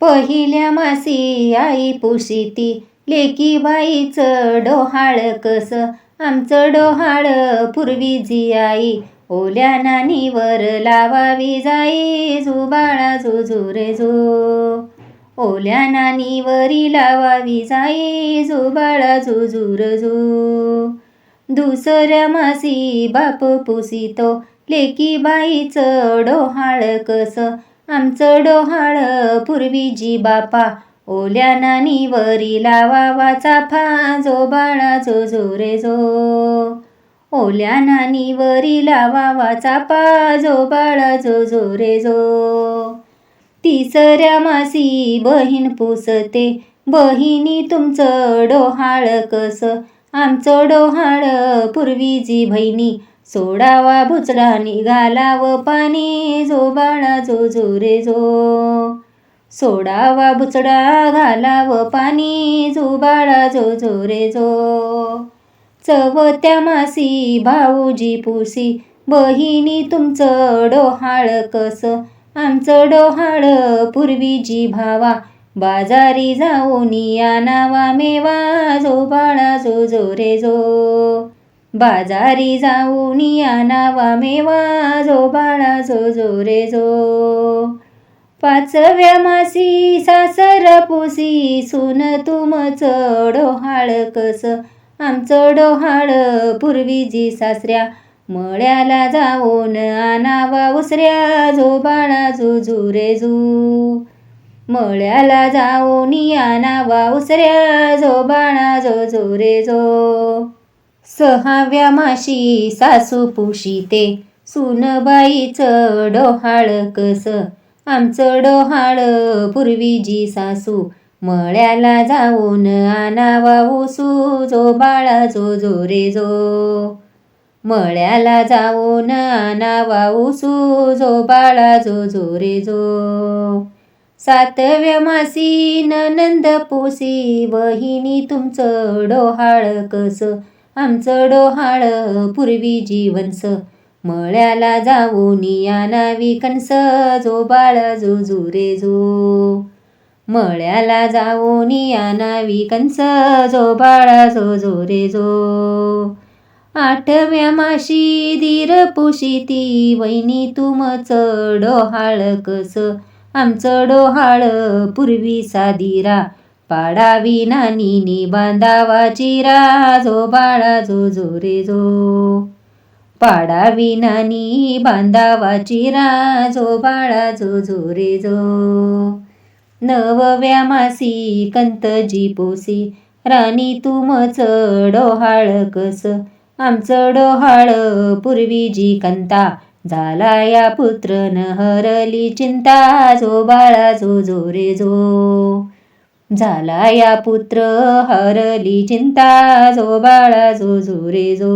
पहिल्या मासी आई पुशिती. लेकी बाईचं डोहाळ कस? आमचं डोहाळ पूर्वी जी आई. ओल्या नानीवर लावावी जाई. जुबाळा जुजुरे जो ओल्या नानीवरी लावावी जाई. जुबाळा जुजुर जो दुसऱ्या मासी बाप पुसितो लेकी बाईचं डोहाळ कसं? आमचं डोहाळ पूर्वीजी बापा. ओल्या नानीवरी लावावा चाफा जो बाळा जो जो रे जो. ओल्या नानीवरी लावावा चापा जो बाळा जो जो रे जो. तिसऱ्या मासी बहीण पुसते. बहिणी तुमचं डोहाळ कस? आमचं डोहाळ पूर्वीजी बहिणी. सोडावा भुचडा निघालाव पाणी जो बाळा जो जो रे जो. सोडावा बुचडा व पाणी जो बाळा जो जो रे जो. चवत्या मासी भाऊजी पुसी बहिणी तुमचं डोहाळ कस? आमचं डोहाळ पूर्वीजी भावा बाजारी जाऊन या नावा मेवा जो बाळा जो जो रे जो. बाजारी जाऊन या नावा मेवा जो बाळा जो जो रे जो. पाचव्या मासी सासर पुसी सुन तुमच डोहाळ कस? आमचं डोहाळ पूर्वीजी सासऱ्या मळ्याला जाऊन आणावा उसऱ्या जो बाळा जो जो रे जो. मळ्याला जाऊन आणावा उसऱ्या जो बाळा जो जो रे जो. सहाव्या माशी सासू पुशीते. सुनबाईचं डोहाळ कस? आमचं डोहाळ पूर्वीजी सासू. मळ्याला जाऊन आणावा ओसू जो बाळा जो जो रे जो. मळ्याला जाऊन आणावा ओसू जो बाळा जो जो रे जो. सातव्या मासी नंद पोसी वहिनी तुमचं डोहाळ कसं? आमचं डोहाळ पूर्वी जीवनस. मळ्याला जाऊन या नावी कणस जो बाळ जो जो रे जो. मळ्याला जाऊन या नावी कंस जो बाळा जो जो रे जो. आठव्या माशी धीर पुशिती वैनी तुमचं डोहाळ कस. आमचं डोहाळ पूर्वी साधिरा. पाडावी नानीनी बांधावा चिरा जो बाळा जो जो रे जो पाडावी नानी बांधावा चिरा जो बाळा जो जो रे जो नवव्या मासी कंतजी पोसी राणी तुमच डोहाळ कस आमचं डोहाळ पूर्वीजी कंता झाला या पुत्र न हरली चिंता जो बाळा जो जो रे जो झाला या पुत्र हरली चिंता जो बाळा जो जो रे जो